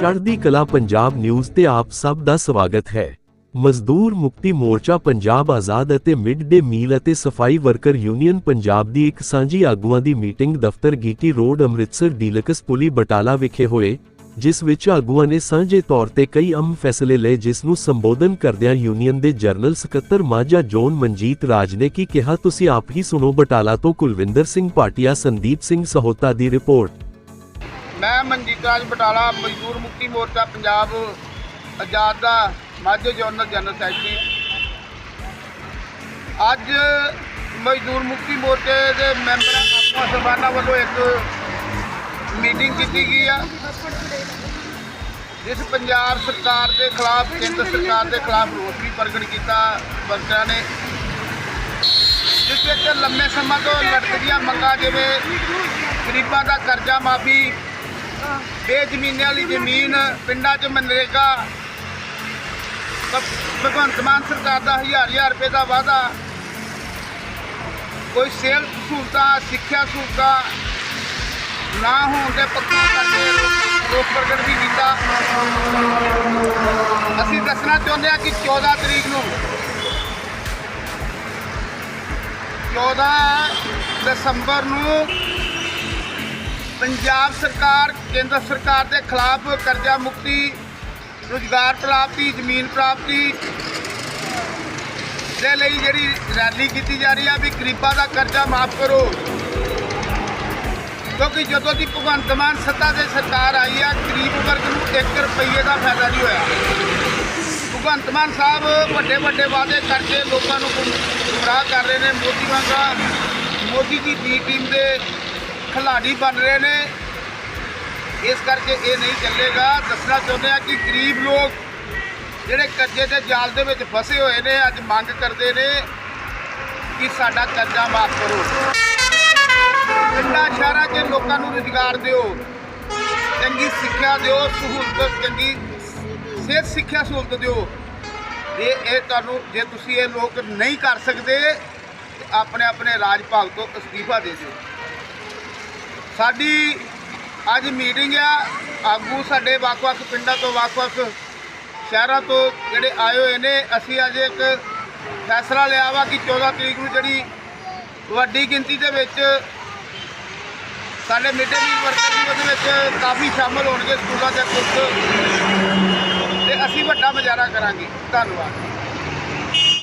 ਚੜ੍ਹਦੀ ਕਲਾ ਪੰਜਾਬ ਨਿਊਜ਼ ਤੇ ਆਪ ਸਭ ਦਾ ਸਵਾਗਤ ਹੈ। ਮਜ਼ਦੂਰ ਮੁਕਤੀ ਮੋਰਚਾ ਪੰਜਾਬ ਆਜ਼ਾਦ ਅਤੇ ਮਿਡ ਡੇ ਮੀਲ ਅਤੇ ਸਫ਼ਾਈ ਵਰਕਰ ਯੂਨੀਅਨ ਪੰਜਾਬ ਦੀ ਇੱਕ ਸਾਂਝੀ ਆਗੂਆਂ ਦੀ ਮੀਟਿੰਗ ਦਫ਼ਤਰ ਗੀਟੀ ਰੋਡ ਅੰਮ੍ਰਿਤਸਰ ਡੀਲਕਸ ਪੁਲੀ ਬਟਾਲਾ ਵਿਖੇ ਹੋਏ, ਜਿਸ ਵਿੱਚ ਆਗੂਆਂ ਨੇ ਸਾਂਝੇ ਤੌਰ ਤੇ ਕਈ ਅਹਿਮ ਫੈਸਲੇ ਲਏ ਜਿਸ ਨੂੰ ਸੰਬੋਧਨ ਕਰਦਿਆਂ ਯੂਨੀਅਨ ਦੇ ਜਨਰਲ ਸਕੱਤਰ ਮਾਝਾ ਜੋਨ ਮਨਜੀਤ ਰਾਜ ਨੇ ਕੀ ਕਿਹਾ, ਤੁਸੀਂ ਆਪ ਹੀ ਸੁਣੋ ਬਟਾਲਾ ਤੋਂ ਕੁਲਵਿੰਦਰ ਸਿੰਘ ਭਾਟੀਆ ਸੰਦੀਪ ਸਿੰਘ ਸਹੋਤਾ ਦੀ ਰਿਪੋਰਟ। ਮੈਂ ਮਨਜੀਤ ਰਾਜ ਬਟਾਲਾ, ਮਜ਼ਦੂਰ ਮੁਕਤੀ ਮੋਰਚਾ, ਪੰਜਾਬ ਆਜ਼ਾਦ ਦਾ ਮਾਝੇ ਜਨਰਲ ਜਨਰਲ ਸੈਕਟਰੀ। ਅੱਜ ਮਜ਼ਦੂਰ ਮੁਕਤੀ ਮੋਰਚੇ ਦੇ ਮੈਂਬਰਾਂ ਆਗੂਆਂ ਸਰਬਾਨਾ ਵੱਲੋਂ ਇੱਕ ਮੀਟਿੰਗ ਕੀਤੀ ਗਈ ਆ, ਜਿਸ ਪੰਜਾਬ ਸਰਕਾਰ ਦੇ ਖਿਲਾਫ, ਕੇਂਦਰ ਸਰਕਾਰ ਦੇ ਖਿਲਾਫ ਰੋਸ ਵੀ ਪ੍ਰਗਟ ਕੀਤਾ ਵਰਕਰਾਂ ਨੇ। ਜਿਸ ਵਿੱਚ ਲੰਮੇ ਸਮਾਂ ਤੋਂ ਲਟਕਦੀਆਂ ਮੰਗਾਂ, ਜਿਵੇਂ ਗਰੀਬਾਂ ਦਾ ਕਰਜ਼ਾ ਮਾਫੀ ਬੇਜ਼ਮੀਨੇ ਵਾਲੀ ਜ਼ਮੀਨ ਪਿੰਡਾਂ 'ਚ ਮਨਰੇਗਾ। ਭਗਵੰਤ ਮਾਨ ਸਰਕਾਰ ਦਾ ਹਜ਼ਾਰ ਹਜ਼ਾਰ ਰੁਪਏ ਦਾ ਵਾਅਦਾ। ਕੋਈ ਸੇਲ ਸਹੂਲਤਾਂ, ਸਿੱਖਿਆ ਸਹੂਲਤਾਂ ਨਾ ਹੋਣ ਦੇ ਪੱਕਾ ਕਰਕੇ ਰੋਸ ਪ੍ਰਗਟ ਵੀ ਕੀਤਾ। ਅਸੀਂ ਦੱਸਣਾ ਚਾਹੁੰਦੇ ਹਾਂ ਕਿ 14 ਤਰੀਕ ਨੂੰ 14 ਦਸੰਬਰ ਨੂੰ ਪੰਜਾਬ ਸਰਕਾਰ ਕੇਂਦਰ ਸਰਕਾਰ ਦੇ ਖਿਲਾਫ ਕਰਜ਼ਾ ਮੁਕਤੀ, ਰੁਜ਼ਗਾਰ ਪ੍ਰਾਪਤੀ, ਜ਼ਮੀਨ ਪ੍ਰਾਪਤੀ ਦੇ ਲਈ ਜਿਹੜੀ ਰੈਲੀ ਕੀਤੀ ਜਾ ਰਹੀ ਆ ਵੀ ਗਰੀਬਾਂ ਦਾ ਕਰਜ਼ਾ ਮਾਫ ਕਰੋ। ਕਿਉਂਕਿ ਜਦੋਂ ਦੀ ਭਗਵੰਤ ਮਾਨ ਸੱਤਾ ਦੇ ਸਰਕਾਰ ਆਈ ਆ, ਗਰੀਬ ਵਰਗ ਨੂੰ 1 ਰੁਪਈਏ ਦਾ ਫਾਇਦਾ ਨਹੀਂ ਹੋਇਆ। ਭਗਵੰਤ ਮਾਨ ਸਾਹਿਬ ਵੱਡੇ ਵੱਡੇ ਵਾਅਦੇ ਕਰਕੇ ਲੋਕਾਂ ਨੂੰ ਗੁੰਮਰਾਹ ਕਰ ਰਹੇ ਨੇ। ਮੋਦੀ ਵਾਂਗਾ ਮੋਦੀ ਦੀ ਟੀਮ ਦੇ ਖਿਲਾੜੀ ਬਣ ਰਹੇ ਨੇ। ਇਸ ਕਰਕੇ ਇਹ ਨਹੀਂ ਚੱਲੇਗਾ। ਦੱਸਣਾ ਚਾਹੁੰਦੇ ਆ ਕਿ ਗਰੀਬ ਲੋਕ ਜਿਹੜੇ ਕਰਜ਼ੇ ਦੇ ਜਾਲ ਦੇ ਵਿੱਚ ਫਸੇ ਹੋਏ ਨੇ, ਅੱਜ ਮੰਗ ਕਰਦੇ ਨੇ ਕਿ ਸਾਡਾ ਕਰਜ਼ਾ ਮਾਫ ਕਰੋ। ਪਿੰਡਾਂ, ਸ਼ਹਿਰਾਂ 'ਚ ਲੋਕਾਂ ਨੂੰ ਰੁਜ਼ਗਾਰ ਦਿਓ। ਚੰਗੀ ਸਿੱਖਿਆ ਦਿਓ, ਸਹੂਲਤ, ਚੰਗੀ ਸਿਹਤ ਸਿੱਖਿਆ ਸਹੂਲਤ ਦਿਓ। ਇਹ ਇਹ ਤੁਹਾਨੂੰ, ਜੇ ਤੁਸੀਂ ਇਹ ਲੋਕ ਨਹੀਂ ਕਰ ਸਕਦੇ, ਤੇ ਆਪਣੇ ਆਪਣੇ ਰਾਜ ਭਾਗ ਤੋਂ ਅਸਤੀਫਾ ਦੇ ਦਿਓ। ਸਾਡੀ ਅੱਜ ਮੀਟਿੰਗ ਆ। ਆਗੂ ਸਾਡੇ ਵੱਖ-ਵੱਖ ਪਿੰਡਾਂ ਤੋਂ, ਵੱਖ-ਵੱਖ ਸ਼ਹਿਰਾਂ ਤੋਂ ਜਿਹੜੇ ਆਏ ਹੋਏ ਨੇ। ਅਸੀਂ ਅੱਜ ਇੱਕ ਫੈਸਲਾ ਲਿਆ ਵਾ ਕਿ 14 ਤਰੀਕ ਨੂੰ ਜਿਹੜੀ ਵੱਡੀ ਗਿਣਤੀ ਦੇ ਵਿੱਚ ਸਾਡੇ ਮਿਡ ਡੇ ਮੀਲ ਵਰਕਰ ਵੀ ਉਹਦੇ ਵਿੱਚ ਕਾਫੀ ਸ਼ਾਮਲ ਹੋਣਗੇ ਸਕੂਲਾਂ ਦੇ ਕੁਝ ਤੇ ਅਸੀਂ ਵੱਡਾ ਮੁਜ਼ਾਹਰਾ ਕਰਾਂਗੇ। ਧੰਨਵਾਦ।